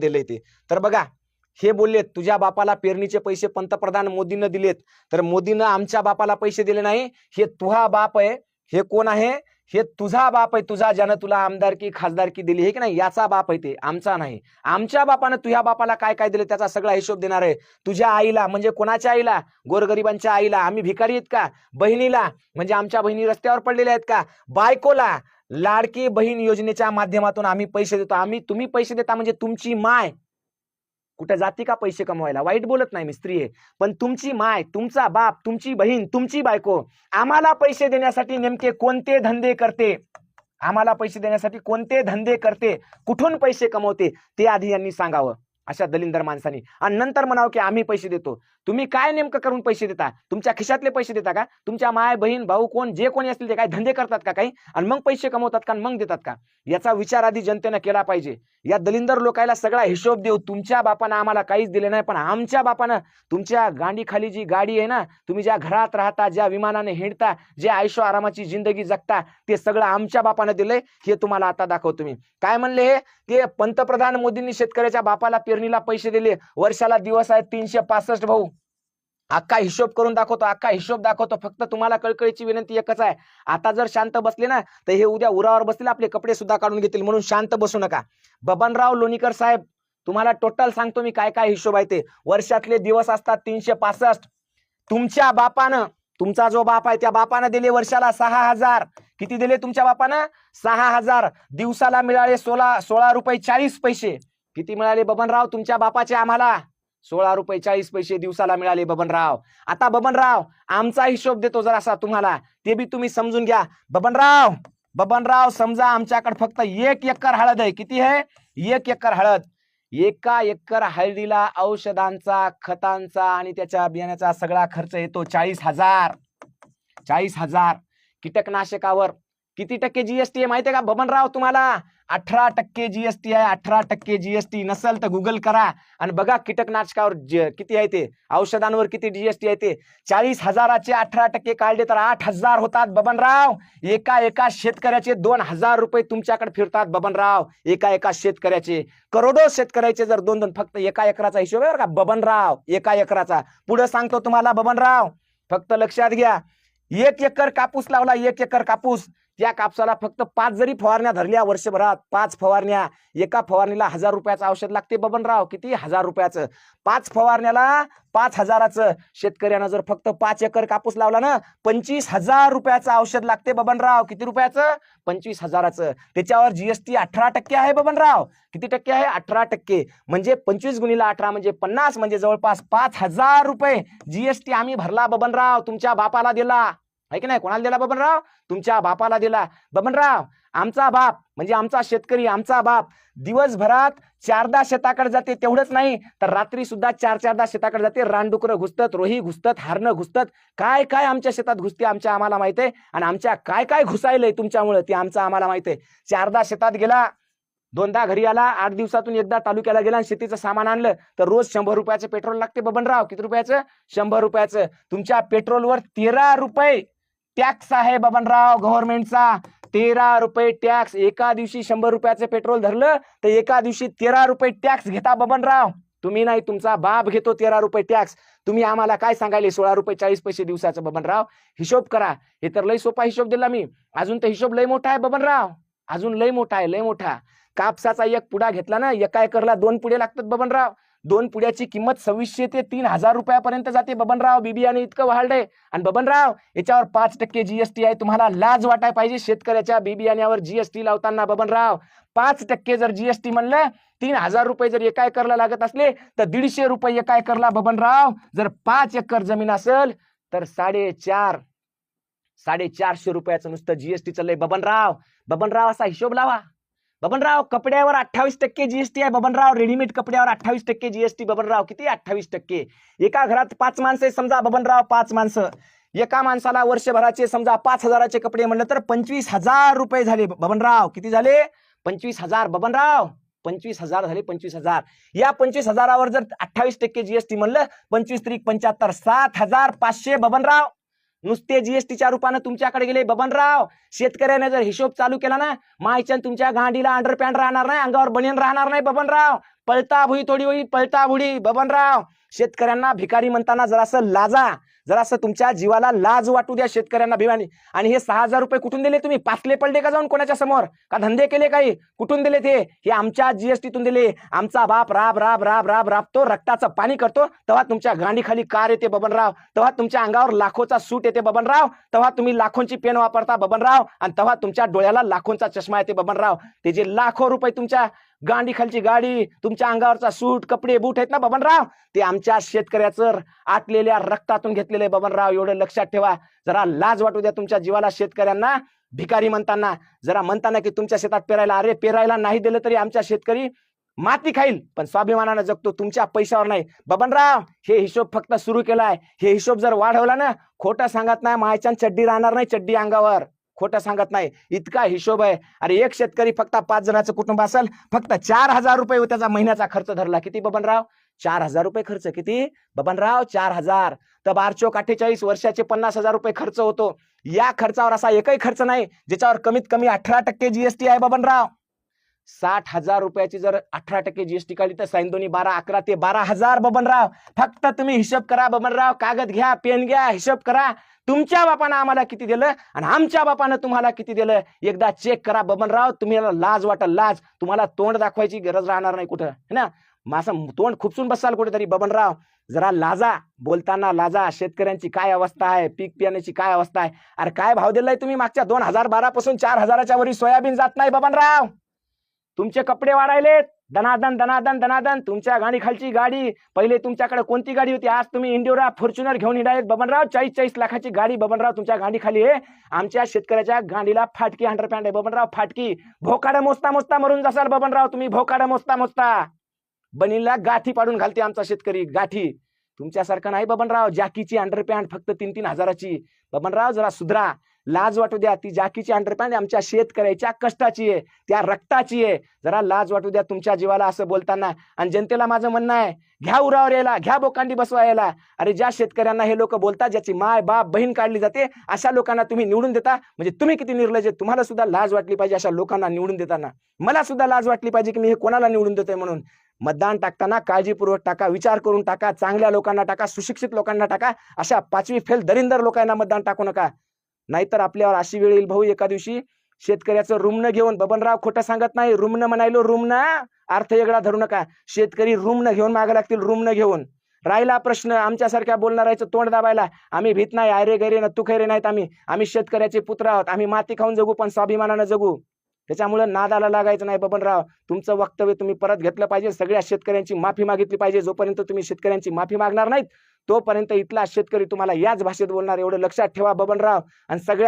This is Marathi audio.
दिले ते. तर बघा हे बोललेत तुझ्या बापाला पेरणीचे पैसे पंतप्रधान मोदीनं दिलेत. तर मोदीनं आमच्या बापाला पैसे दिले नाही. हे तुझा बाप आहे. हे कोण आहे? हे तुझा बाप आहे. तुझा ज्यानं तुला आमदारकी खासदारकी दिली हे की नाही? याचा बाप आहे ते. आमचा नाही. आमच्या बापानं तुझ्या बापाला काय काय दिले? त्याचा सगळा हिशोब देणार आहे. तुझ्या आईला म्हणजे कोणाच्या आईला? गोरगरिबांच्या आईला. आम्ही भिकारी आहेत का? बहिणीला. म्हणजे आमच्या बहिणी रस्त्यावर पडलेल्या आहेत का? बायकोला. लाडकी बहीण योजनेच्या माध्यमातून आम्ही पैसे देतो. आम्ही तुम्ही पैसे देता म्हणजे तुमची माय. कुठे जाती का पैसे कमवायला? वाईट बोलत नाही मी स्त्री आहे. पण तुमची माय तुमचा बाप तुमची बहीण तुमची बायको आम्हाला पैसे देण्यासाठी नेमके कोणते धंदे करते? आम्हाला पैसे देण्यासाठी कोणते धंदे करते? कुठून पैसे कमवते? ते आधी यांनी सांगावं. अशा दलिंदर माणसांनी. आणि नंतर म्हणावं की आम्ही पैसे देतो. तुम्ही काय नेमकं करून पैसे देता? तुमच्या खिशातले पैसे देता का? तुमच्या माय बहीण भाऊ कोण जे कोणी असतील ते काय धंदे करतात का काही? आणि मग पैसे कमवतात का मग देतात का? याचा विचार आधी जनतेनं केला पाहिजे. या दलिंदर लोकायला सगळा हिशोब देऊ. तुमच्या बापानं आम्हाला काहीच दिले नाही पण आमच्या बापानं तुमच्या गांडीखाली जी गाडी आहे ना तुम्ही ज्या घरात राहता ज्या विमानाने हिंडता जे आयुष्य आरामाची जिंदगी जगता ते सगळं आमच्या बापानं दिलंय. हे तुम्हाला आता दाखवतो मी. काय म्हणले हे? ते पंतप्रधान मोदींनी शेतकऱ्याच्या बापाला पेरणीला पैसे दिले. वर्षाला दिवस आहेत तीनशे पासष्ट भाऊ. अख्खा हिशोब करून दाखवतो अख्खा हिशोब दाखवतो. फक्त तुम्हाला कळकळीची विनंती एकच आहे. आता जर शांत बसले ना तर हे उद्या उरावर बसतील आपले कपडे सुद्धा काढून घेतील. म्हणून शांत बसू नका. बबनराव लोणीकर साहेब तुम्हाला टोटल सांगतो मी काय काय हिशोब आहे ते. वर्षातले दिवस असतात तीनशे पासष्ट. तुमच्या बापानं तुमचा जो बाप आहे त्या बापानं दिले वर्षाला सहा हजार. किती दिले तुमच्या बापानं? सहा हजार. दिवसाला मिळाले सोळा सोळा रुपये चाळीस पैसे. किती मिळाले बबनराव? तुमच्या बापाचे आम्हाला. सोळा रुपये चाळीस पैसे दिवसाला मिळाले बबनराव. आता बबनराव आमचा हिशोब देतो जरासा तुम्हाला. ते बी तुम्ही समजून घ्या. बबनराव बबनराव समजा आमच्याकडे फक्त एक एकर हळद आहे. किती आहे? एक एकर हळद. एका एकर हळदीला औषधांचा खतांचा आणि त्याच्या बियाण्याचा सगळा खर्च येतो चाळीस हजार. चाळीस हजार. कीटकनाशकावर. किती टक्के जीएसटी आहे माहितीये का? बबनराव तुम्हाला. अठरा टक्के जीएसटी आहे अठरा टक्के जीएसटी नसेल तर गुगल करा आणि बघा कीटकनाशकावर किती आहे ते? औषधांवर किती जीएसटी आहे ते? चाळीस हजाराचे अठरा टक्के काढले तर आठ हजार होतात बबनराव. एका एका शेतकऱ्याचे दोन हजार रुपये तुमच्याकडे फिरतात बबनराव. एका एका शेतकऱ्याचे. करोडो शेतकऱ्याचे जर दोन दोन फक्त एका एकराचा हिशोब आहे बरं का? बबनराव एका एकराचा. पुढे सांगतो तुम्हाला बबनराव. फक्त लक्षात घ्या. एक एकर कापूस लावला एक एकर कापूस. त्या कापसाला फक्त पाच जरी फवारण्या धरल्या वर्षभरात पाच फवारण्या एका फवारणीला हजार रुपयाचं औषध लागते बबनराव. किती? हजार रुपयाचं. पाच फवारण्याला पाच हजाराचं. शेतकऱ्यानं जर फक्त पाच एकर कापूस लावला ना पंचवीस हजार रुपयाचं औषध लागते बबनराव. किती रुपयाचं? पंचवीस हजाराचं. त्याच्यावर जीएसटी अठरा टक्के आहे बबनराव. किती टक्के आहे? अठरा टक्के. म्हणजे पंचवीस गुणीला अठरा म्हणजे पन्नास म्हणजे जवळपास पाच हजार रुपये जीएसटी आम्ही भरला बबनराव. तुमच्या बापाला दिला. आहे की नाही? कोणाला दिला बबनराव? तुमच्या बापाला दिला. बबनराव आमचा बाप म्हणजे आमचा शेतकरी आमचा बाप दिवसभरात चारदा शेताकडे जाते तेवढंच नाही तर रात्री सुद्धा चार चारदा शेताकडे जाते. रानडुकरं घुसतात रोही घुसतात हारणं घुसतात. काय काय आमच्या शेतात घुसते आमच्या आम्हाला माहीत आहे? आणि आमच्या काय काय घुसायलंय तुमच्यामुळे ते आमचं आम्हाला माहीत आहे. चारदा शेतात गेला दोनदा घरी आला आठ दिवसातून एकदा तालुक्याला गेला आणि शेतीचं सामान आणलं. तर रोज शंभर रुपयाचं पेट्रोल लागते बबनराव. किती रुपयाचं? शंभर रुपयाचं. तुमच्या पेट्रोलवर तेरा रुपये. टॅक्स आहे बबनराव. गव्हर्नमेंटचा तेरा रुपये टॅक्स. एका दिवशी शंभर रुपयाचं पेट्रोल धरलं तर एका दिवशी तेरा रुपये टॅक्स घेता बबनराव. तुम्ही नाही तुमचा बाप घेतो तेरा रुपये टॅक्स. तुम्ही आम्हाला काय सांगायले? सोळा रुपये चाळीस पैसे दिवसाचं बबनराव. हिशोब करा. हे तर लय सोपा हिशोब दिला मी. अजून तर हिशोब लय मोठा आहे बबनराव. अजून लय मोठा आहे लय मोठा. कापसाचा एक पुडा घेतला ना एका एकरला दोन पुढे लागतात बबनराव. दोन पुड्याची किंमत सव्वीसशे ते तीन हजार रुपयापर्यंत जाते बबनराव बिबियाने इतकं वाढलंय आणि बबनराव याच्यावर पाच टक्के जीएसटी आहे. तुम्हाला लाज वाटाय पाहिजे शेतकऱ्याच्या बिबियाण्यावर जीएसटी लावताना बबनराव. पाच टक्के जर जीएसटी म्हणलं तीन हजार रुपये जर एका एकरला लागत असले तर दीडशे रुपये एका एकरला बबनराव. जर पाच एकर जमीन असेल तर साडेचार साडेचारशे रुपयाचं नुसतं जीएसटी चाललंय बबनराव. बबनराव असा हिशोब लावा. बबनराव कपड्यावर अठ्ठावीस टक्के जीएसटी आहे. बबनराव रेडीमेड कपड्यावर अठ्ठावीस टक्के जीएसटी बबनराव किती अठ्ठावीस टक्के? एका घरात पाच माणसं समजा बबनराव पाच माणसं. एका माणसाला वर्षभराचे समजा पाच हजाराचे कपडे म्हणलं तर पंचवीस हजार रुपये झाले. बबनराव किती झाले? पंचवीस हजार. बबनराव पंचवीस हजार झाले पंचवीस हजार. या पंचवीस हजारावर जर अठ्ठावीस टक्के जीएसटी म्हणलं पंचवीस त्रिक पंच्याहत्तर सात हजार पाचशे. बबनराव नुसते जीएसटीच्या रूपानं तुमच्याकडे गेले. बबनराव शेतकऱ्याने जर हिशोब चालू केला ना मायच्या तुमच्या गांडीला अंडरपॅन्ट राहणार नाही अंगावर बनियन राहणार नाही बबनराव. पळता भुई थोडी होई पळता भुडी बबनराव शेतकऱ्यांना भिकारी म्हणताना जरासं लाजा. जरासं तुमच्या जीवाला लाज वाटू द्या शेतकऱ्यांना भिवानी आणि हे सहा हजार रुपये कुठून दिले तुम्ही? पाचले पडले का जाऊन कोणाच्या समोर? का धंदे केले काही? कुठून दिले ते? हे आमच्या जीएसटीतून दिले. आमचा बाप राब राब राब राब राबतो रक्ताचं पाणी करतो. तेव्हा तुमच्या गांडीखाली कार येते बबनराव. तेव्हा तुमच्या अंगावर लाखोचा सूट येते बबनराव. तेव्हा तुम्ही लाखोंची पेन वापरता बबनराव. आणि तेव्हा तुमच्या डोळ्याला लाखोंचा चष्मा येते बबनराव. ते जे लाखो रुपये तुमच्या गांडी खालची गाडी तुमच्या अंगावरचा सूट कपडे बूट आहेत ना बबनराव? ते आमच्या शेतकऱ्याचं आटलेल्या रक्तातून घेतलेले बबनराव. एवढं लक्षात ठेवा. जरा लाज वाटू द्या तुमच्या जीवाला शेतकऱ्यांना. भिकारी म्हणताना जरा म्हणताना की तुमच्या शेतात पेरायला अरे पेरायला नाही दिलं तरी आमच्या शेतकरी माती खाईल. पण स्वाभिमानानं जगतो तुमच्या पैशावर नाही. बबनराव हे हिशोब फक्त सुरू केलाय. हे हिशोब जर वाढवला ना खोटं सांगत नाही मायचान चड्डी राहणार नाही चड्डी अंगावर. खोटं सांगत नाही. इतका हिशोब आहे. अरे एक शेतकरी फक्त पाच जणांचं कुटुंब असेल फक्त चार हजार रुपये त्याचा महिन्याचा खर्च धरला. किती बबनराव? चार हजार रुपये खर्च. किती? बबनराव चार हजार. तर बारचोक अठ्ठेचाळीस वर्षाचे पन्नास हजार रुपये खर्च होतो. या खर्चावर असा एकही खर्च नाही ज्याच्यावर कमीत कमी अठरा टक्के जीएसटी आहे बबनराव. साठ हजार रुपयाची जर अठरा टक्के जीएसटी काढली तर सायंदोनी बारा अकरा ते बारा हजार बबनराव. फक्त तुम्ही हिशोब करा बबनराव. कागद घ्या पेन घ्या हिशोब करा. तुमच्या बापानं आम्हाला किती दिलं आणि आमच्या बापानं तुम्हाला किती दिलं? एकदा चेक करा बबनराव तुम्ही लाज वाटल लाज. तुम्हाला तोंड दाखवायची गरज राहणार नाही कुठं है ना? माझं तोंड खुपसून बसाल कुठेतरी बबनराव. जरा लाजा बोलताना लाजा. शेतकऱ्यांची काय अवस्था आहे? पीक पियाण्याची काय अवस्था आहे? अरे काय भाव दिलाय तुम्ही मागच्या दोन हजार बारा पासून चार हजाराच्या वरी सोयाबीन जात नाही बबनराव. तुमचे कपडे वाढायलेत. दनादन दनादन दनादन तुमच्या गाडी खालची गाडी. पहिले तुमच्याकडे कोणती गाडी होती? आज तुम्ही इंडिओरा फॉर्च्युनर घेऊन हिंडायत बबनराव चाळीस चाळीस लाखाची गाडी बबनराव तुमच्या गाडी खाली आहे. आमच्या शेतकऱ्याच्या गाडीला फाटकी अंडरपॅन्ट आहे. बबनराव फाटकी. भोकाड मोजता मोजता मरून जासाल बबनराव तुम्ही. भोकाड मोजता मोजता. बनीला गाठी पाडून घालते आमचा शेतकरी. गाठी. तुमच्यासारखं नाही बबनराव. जॅकीची अंडरपॅन्ट फक्त तीन तीन हजाराची. बबनराव जरा सुधरा. लाज वाटू द्या ती जाकीची अंडरपॅन्ट आमच्या शेतकऱ्याच्या कष्टाची आहे त्या रक्ताची आहे. जरा लाज वाटू द्या तुमच्या जीवाला असं बोलताना. आणि जनतेला माझं म्हणणं आहे घ्या उरावर यायला घ्या बोकांडी बसवा यायला. अरे ज्या शेतकऱ्यांना हे लोक बोलतात ज्याची माय बाप बहीण काढली जाते अशा लोकांना तुम्ही निवडून देता. म्हणजे तुम्ही किती निर्लज तुम्हाला सुद्धा लाज वाटली पाहिजे अशा लोकांना निवडून देताना. मला सुद्धा लाज वाटली पाहिजे की मी हे कोणाला निवडून देतोय म्हणून. मतदान टाकताना काळजीपूर्वक टाका विचार करून टाका चांगल्या लोकांना टाका सुशिक्षित लोकांना टाका अशा पाचवी फेल दरिंदर लोकांना मतदान टाकू नका. नाहीतर आपल्यावर अशी वेळ येईल भाऊ एका दिवशी शेतकऱ्याचं रुमणं घेऊन बबनराव खोटं सांगत नाही रुमणं म्हणायलो रुमणं अर्थ वेगळा धरू नका. शेतकरी रुमणं घेऊन मागे लागतील रुमणं घेऊन. राहिला प्रश्न आमच्यासारख्या बोलणाऱ्याचं तोंड दाबायला आम्ही भीत नाही आयरे गैरे न तुखैरे नाहीत आम्ही. आम्ही शेतकऱ्याचे पुत्र आहोत आम्ही माती खाऊन जगू पण स्वाभिमानानं जगू. त्याच्यामुळे नादाला लागायचं नाही बबनराव. तुमचं वक्तव्य तुम्ही परत घेतलं पाहिजे सगळ्या शेतकऱ्यांची माफी मागितली पाहिजे जोपर्यंत तुम्ही शेतकऱ्यांची माफी मागणार नाहीत तोपर्यंत इथला शेतकरी तुम्हाला याच भाषेत बोलणार एवढं लक्षात ठेवा बबनराव. आणि सगळ्या